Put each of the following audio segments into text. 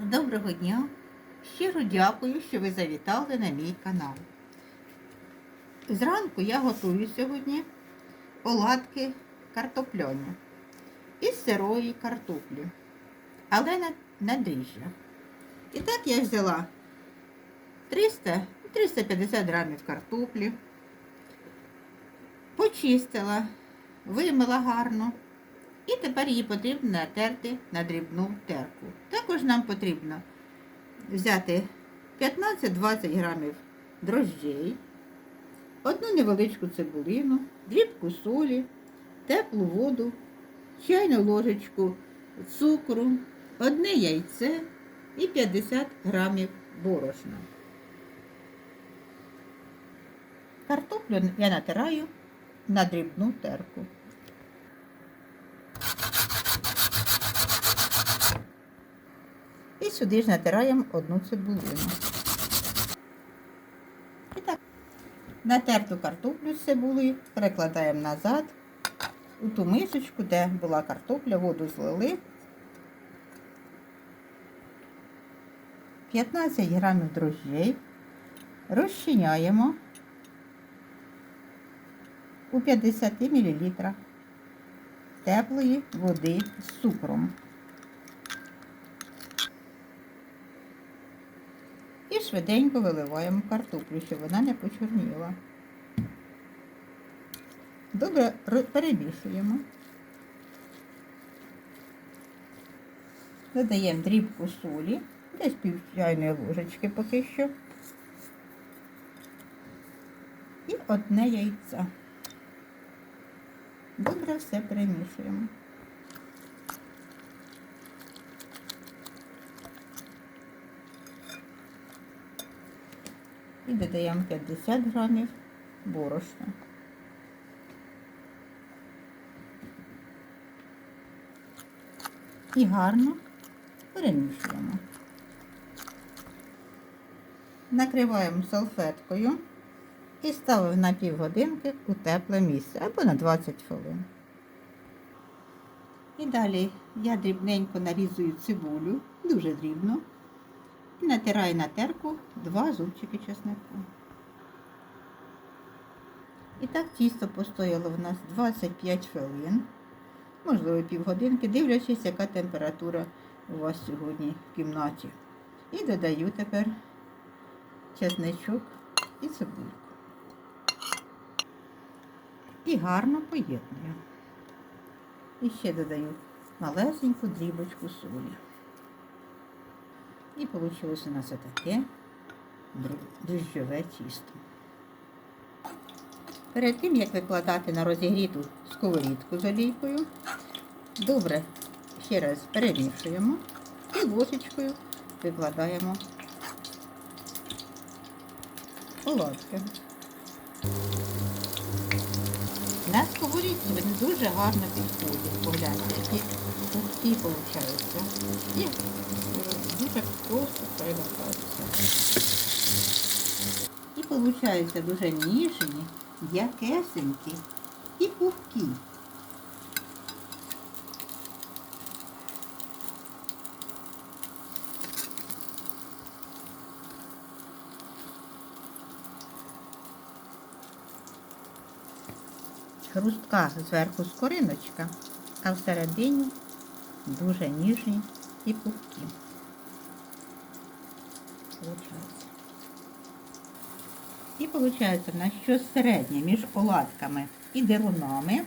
Доброго дня! Щиро дякую, що ви завітали на мій канал. Зранку я готую сьогодні оладки картопляні із сирої картоплі, але на, на дріжджах. І так я взяла 300-350 грамів картоплі, почистила, вимила гарно. І тепер її потрібно натерти на дрібну терку. Також нам потрібно взяти 15-20 грамів дрожджей, одну невеличку цибулину, дрібку солі, теплу воду, чайну ложечку цукру, одне яйце і 50 грамів борошна. Картоплю я натираю на дрібну терку. І сюди ж натираємо одну цибулину. І так, натерту картоплю з цибулею перекладаємо назад у ту мисочку, де була картопля, воду злили. 15 грамів дрожжей розчиняємо у 50 мл теплої води з цукром. І швиденько виливаємо картоплю, щоб вона не почорніла. Добре перемішуємо. Додаємо дрібку солі, десь пів чайної ложечки поки що. І одне яйце. Добре все перемішуємо. Додаємо 50 грамів борошна. І гарно перемішуємо. Накриваємо салфеткою і ставимо на півгодинки у тепле місце або на 20 хвилин. І далі я дрібненько нарізую цибулю, дуже дрібно, і натираю на терку два зубчики чеснику. І так тісто постояло в нас 25 хвилин, можливо півгодинки, дивлячись, яка температура у вас сьогодні в кімнаті. І додаю тепер чесничок і цибульку. І гарно поєдную. І ще додаю малесеньку дрібочку солі. І вийшло у нас таке дріжджове тісто. Перед тим, як викладати на розігріту сковорідку з олійкою, добре ще раз перемішуємо і ложечкою викладаємо оладки. На сковорідці вони дуже гарно підходять. Погляньте, які пухкі получаються. Е, дуже просто перемикаються. І получаються дуже ніжні, м'якесенькі і пухкі. хрустка зверху скориночка, а всередині дуже ніжні і пухкі. Получається. І виходить в нас середнє між оладками і дерунами.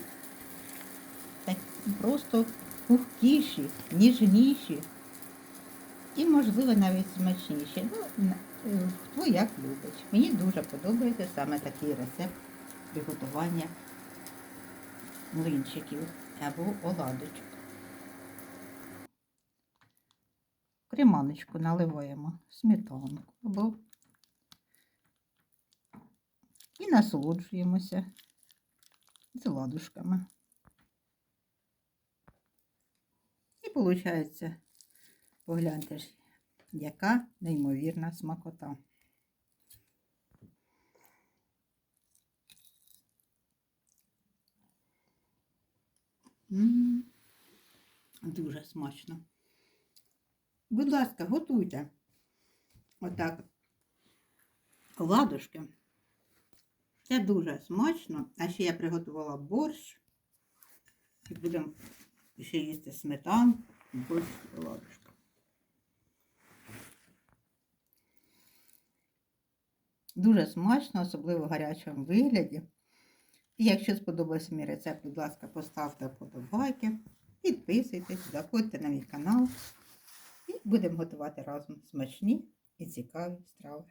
Просто пухкіші, ніжніші і, можливо, навіть смачніші. Ну, хто як любить. Мені дуже подобається саме такий рецепт приготування млинчиків або оладочок. В Креманочку наливаємо сметанку або і насолоджуємося з ладушками. І виходить, погляньте ж, яка неймовірна смакота. Дуже смачно. Будь ласка, готуйте. Отак. Оладушки. Це дуже смачно. А ще я приготувала борщ. І будемо ще їсти сметану, борщ і оладушки. Дуже смачно, особливо в гарячому вигляді. І якщо сподобався мій рецепт, будь ласка, поставте вподобайки, підписуйтесь, заходьте на мій канал. Будемо готувати разом смачні і цікаві страви.